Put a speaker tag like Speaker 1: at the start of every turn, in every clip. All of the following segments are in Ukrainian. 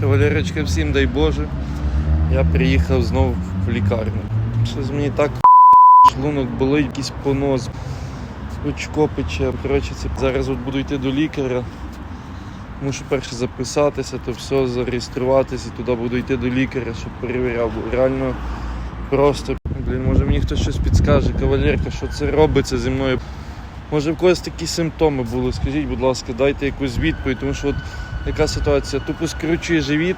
Speaker 1: Кавалерочка, всім дай Боже. Я приїхав знову в лікарню. Щось мені так шлунок болить, якийсь понос, очко пече. Коротше, це зараз от буду йти до лікаря. Мушу перше записатися, то все, зареєструватися, туди буду йти до лікаря, щоб перевіряв. Реально просто, блін, може мені хтось щось підскаже, кавалерка, що це робиться зі мною. Може в когось такі симптоми були, скажіть, будь ласка, дайте якусь відповідь, тому що от яка ситуація? Тупо скручує живіт,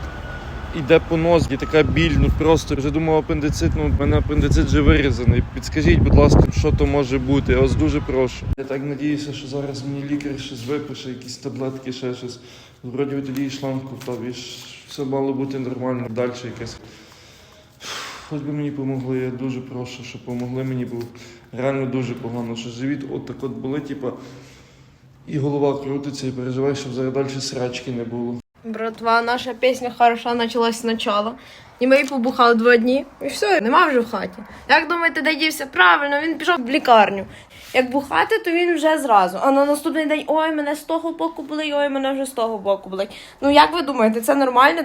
Speaker 1: іде понос, є така біль, ну просто вже думав апендицит, ну в мене апендицит вже вирізаний. Підскажіть, будь ласка, що то може бути? Я вас дуже прошу. Я так надіюся, що зараз мені лікар щось випише, якісь таблетки, ще щось. Вроді би тоді і шланг і все мало бути нормально, далі якесь. Хоч би мені помогли, я дуже прошу, щоб помогли мені, бо реально дуже погано, що живіт от так от болить, типа, і голова крутиться, і переживаю, щоб зараз далі срачки не було.
Speaker 2: Братва, наша пісня хороша почалась спочатку. І ми її побухали два дні, і все, нема вже в хаті. Як думаєте, де дівся? Правильно, він пішов в лікарню. Як бухати, то він вже зразу. А на наступний день ой, мене з того боку болить, ой, мене вже з того боку болить. Ну як ви думаєте, це нормально?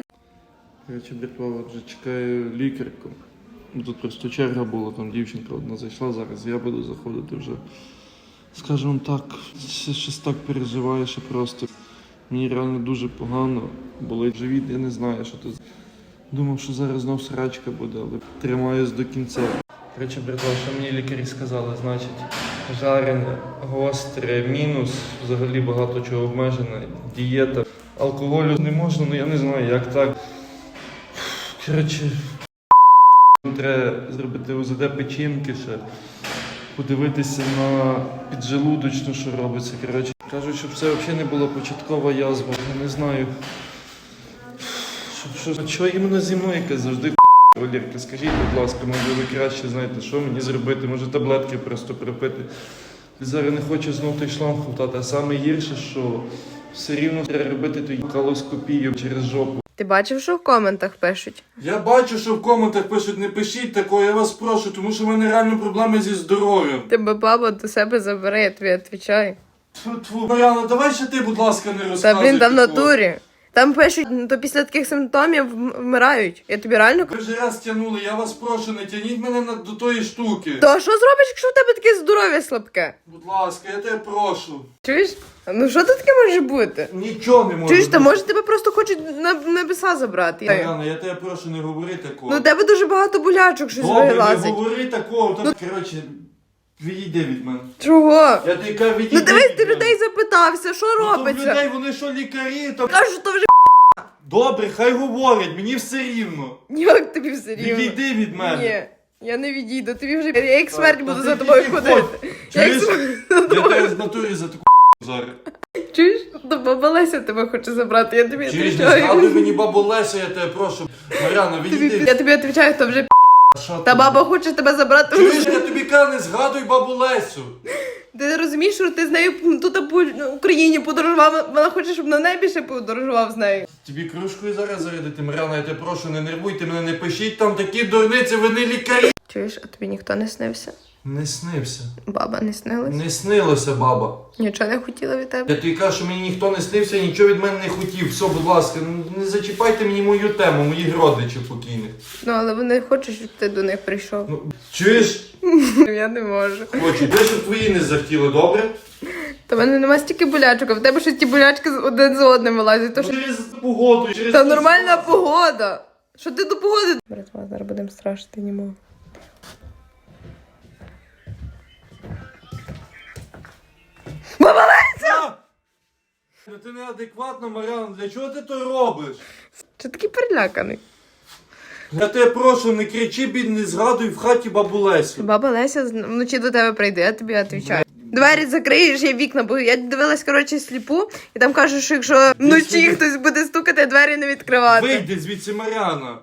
Speaker 1: Короче, братва, вже чекаю лікарку. Тут просто черга була, там дівчинка одна зайшла, зараз я буду заходити вже. Скажімо так, щось так переживаю, що просто мені реально дуже погано. Болить живіт, я не знаю, що тут. Думав, що зараз знов срачка буде, але тримаюсь до кінця. Короче, братва, що мені лікарі сказали, значить, жарене, гостре, мінус, взагалі багато чого обмежено, дієта. Алкоголю не можна, ну я не знаю, як так. Коротше, треба зробити УЗД печінки ще, подивитися на піджелудочну, що робиться. Коротше, кажуть, щоб це взагалі не була початкова язва. Я не знаю. Що, що, що іменно зі мною яке завжди Валерка, скажіть, будь ласка, може ви краще знаєте, що мені зробити, може таблетки просто припити. Зараз не хочу знов той шланг хватати, а саме гірше, що все рівно треба робити ту колоскопію через жопу.
Speaker 2: Ти бачив, що в коментах пишуть?
Speaker 3: Я бачу, що в коментах пишуть, не пишіть такого, я вас прошу, тому що в мене реально проблеми зі здоров'ям.
Speaker 2: Тебе баба до себе забере, я тобі відповідаю.
Speaker 3: Тьфу-тьфу. Мар'яна, давай ще ти, будь ласка, не
Speaker 2: Та
Speaker 3: розказуй.
Speaker 2: блін, там в
Speaker 3: такого.
Speaker 2: натурі. Там пишуть, ну, то після таких симптомів вмирають. Я тобі реально
Speaker 3: Ви вже раз тягнули, я вас прошу, не тягніть мене на, до тої штуки.
Speaker 2: То що зробиш, якщо в тебе таке здоров'я слабке?
Speaker 3: Будь ласка, я тебе прошу.
Speaker 2: Чуєш? Ну що тут таке може бути?
Speaker 3: Нічого не можу.
Speaker 2: Чуєш, та може тебе просто хочуть на небеса забрати.
Speaker 3: Мар'яна, я тебе прошу, не говори такого.
Speaker 2: Ну у тебе дуже багато болячок щось
Speaker 3: Добре, не
Speaker 2: вилазить.
Speaker 3: говори такого. Там... Коротше, відійди від мене.
Speaker 2: Чого?
Speaker 3: Я тобі кажу, відійди
Speaker 2: Ну дивись,
Speaker 3: від
Speaker 2: ти
Speaker 3: мене.
Speaker 2: людей запитався, що
Speaker 3: Ну, то в
Speaker 2: робиться?
Speaker 3: людей вони що лікарі, там...
Speaker 2: Кажу, що то вже
Speaker 3: Добре, хай говорять, мені все рівно.
Speaker 2: як тобі все рівно.
Speaker 3: Відійди від мене.
Speaker 2: Ні, я не відійду. Тобі вже я як смерть буду за тобою ходити. Я як
Speaker 3: Чуєш?
Speaker 2: смерть за
Speaker 3: Я
Speaker 2: тобою.
Speaker 3: тебе з натурі за таку зараз.
Speaker 2: Чуєш? То баба Леся тебе хоче забрати, я тобі
Speaker 3: Чуєш, не згадуй
Speaker 2: відповідаю.
Speaker 3: мені бабу Лесю, я тебе прошу. Мар'яна,
Speaker 2: Тобі-
Speaker 3: відійди.
Speaker 2: Я тобі відповідаю, то вже
Speaker 3: Що
Speaker 2: та
Speaker 3: ти?
Speaker 2: баба хоче тебе забрати.
Speaker 3: Чуєш, я тобі кажу, не згадуй бабу Лесю.
Speaker 2: Ти розумієш, що ти з нею тут по Україні подорожував, вона хоче, щоб на небі ще подорожував з нею.
Speaker 3: Тобі кружкою зараз зарядити, Мар'яна, я тебе прошу, не нервуйте мене, не пишіть там такі дурниці, ви не лікарі.
Speaker 2: Чуєш, а тобі ніхто не снився?
Speaker 3: Не снився.
Speaker 2: Баба не снилась?
Speaker 3: Не снилося, баба.
Speaker 2: Нічого не хотіла від тебе.
Speaker 3: Я тобі кажу, що мені ніхто не снився, нічого від мене не хотів. Все, будь ласка, ну, не зачіпайте мені мою тему, моїх родичів покійних.
Speaker 2: Ну, але вони хочуть, щоб ти до них прийшов.
Speaker 3: Ну, чуєш?
Speaker 2: Я не можу.
Speaker 3: Хочу, де щоб твої не захотіли, добре?
Speaker 2: Та в мене нема стільки болячок, а в тебе щось ті болячки один за одним вилазять. То що...
Speaker 3: Через погоду, через...
Speaker 2: Та нормальна погода. Що ти до погоди? Братва, зараз будемо страшити німо.
Speaker 3: Ти неадекватна, Мар'яна, для чого ти то робиш?
Speaker 2: Чи такий переляканий?
Speaker 3: Я тебе прошу, не кричи, бід, не згадуй в хаті бабу Лесю.
Speaker 2: Баба Леся вночі до тебе прийде, я тобі відповідаю. Двері закриєш, я вікна, бо я дивилась, коротше, сліпу, і там кажуть, що якщо вночі хтось буде стукати, двері не відкривати.
Speaker 3: Вийди звідси, Мар'яна.